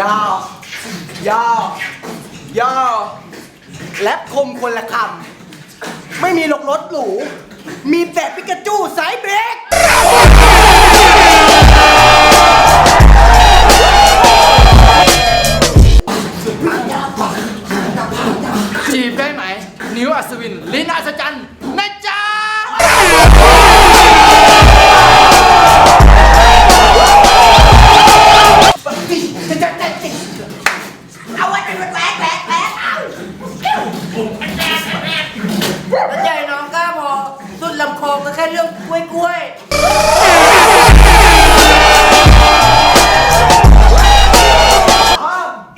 ยาวยาวยาวแลบคมคนละคำ ไม่มีหลกรถหรู มีแต่ปิกาจูสายเบรก จีบได้ไหม นิ้วอัศวิน ลิ้นอัศจรรย์นะจ๊ะ คงก็แค่เรื่องกล้วยกล้วย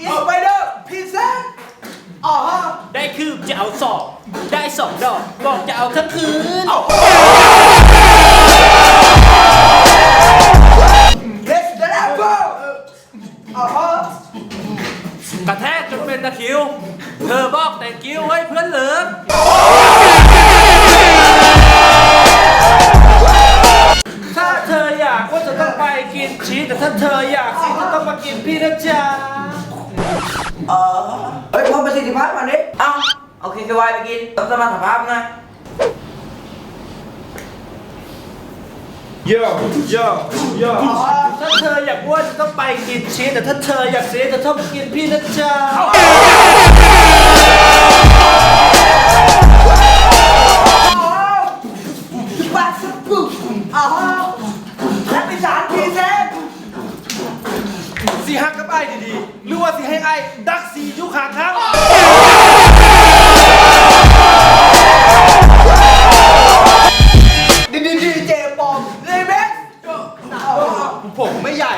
อินสไปเดอร์พีเซนอ๋อได้คืบจะเอาสอบได้สองดอกบอกจะเอาทั้งคืนเลสเดลเวอร์อ๋อกระแทกจนเป็นตะคริว เธอบอกแต่กิ้วให้เพื่อนเหลิม กินชีสแต่ถ้าเธออยากชีสจะต้องมากินพี่นะจ๊ะเออเฮ้ยเพิ่มประสิทธิภาพมาดิเอาเอาเคควายไปกินต้องสมรรถภาพนะโย่โย่โย่ถ้าเธออยากอ้วนจะต้องไปกินชีสแต่ถ้าเธออยากเสียจะต้องมากินพี่นะจ๊ะ ดักสียู่ข้างทางดีดีดีเจปอมเลยเบสผมไม่ใหญ่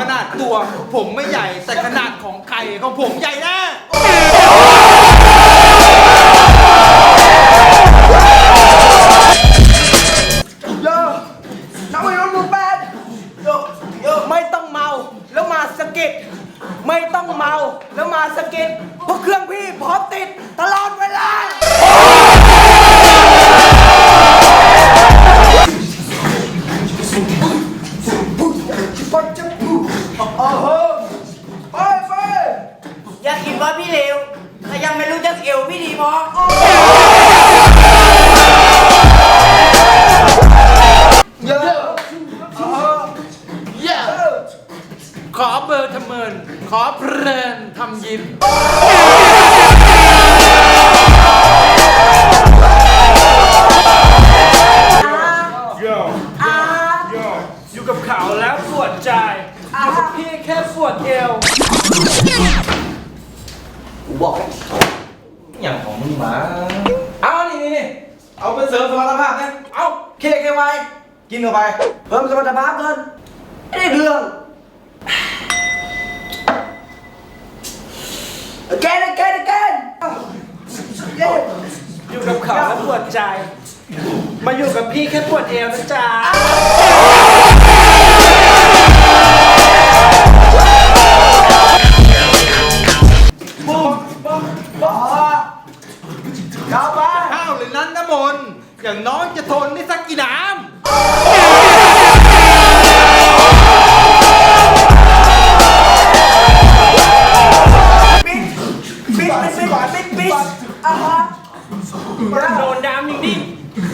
ขนาดตัว ผมไม่ใหญ่แต่ขนาดของไข่ของผมใหญ่แน่ ไม่ต้องเมาแล้วมาสะกิดเพราะเครื่องพี่พร้อมติดตลอดเว ทำเมิน ขอเพลินทำยิ้มโย่โย่อยู่กับเขาแล้วปวดใจ อยู่กับพี่แค่ปวดเอวบอกอย่างของมึงมาเอานี่นี่นี่เอาไปเสริมสมรรถภาพนะเอาเคเคไวกินเข้าไป เพิ่มสมรรถภาพเกินไม่ได้เรื่องแกนแกนแกนเย้ อยู่กับ เขาแล้วปวดใจ มาอยู่กับพี่แค่ปวดเอวนะจ๊ะเข้าไปข้าวหรือนั้นน้ำมนต์อย่างน้องจะทนได้สักกี่น้ำ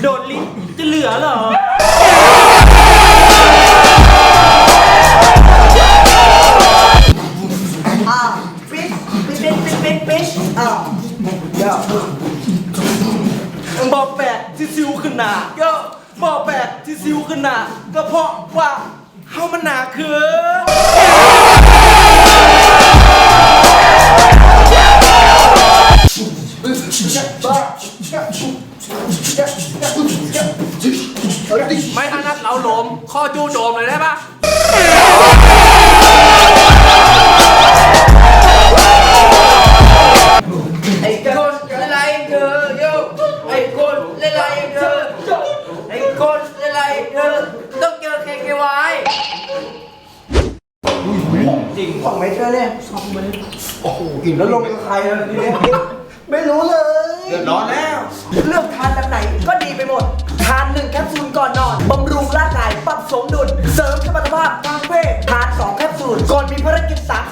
โดนลิ้นจะเหลือเหรอ อะปิดปิดปิดปิดปิดปิดอะเดี๋ยวบอกแปลกที่ซิวขึ้นหนาก็บอกแปลกที่ซิวขึ้นหนาก็เพราะว่าเฮามันหนาคือ ไม่ถนัดเราโลมข้อจูโดมเลยได้ปะไอ้คนอะไรเธอโยไอ้คนอะไรเธอไอ้คนอะไรเธอต้องเจอเคเควายสองเม็ดเลยเนี่ยสองเม็ดโอ้โหกินแล้วลงกับใครแล้วทีเนี้ย ไม่รู้เลย เดือดร้อนแล้ว เลือกทานแบบไหนก็ดีไปหมด ทานหนึ่งแคปซูลก่อนนอน บำรุงร่างกาย ปรับสมดุล เสริมสมรรถภาพทางเพศทานสองแคปซูล ก่อนมีภารกิจ30นาที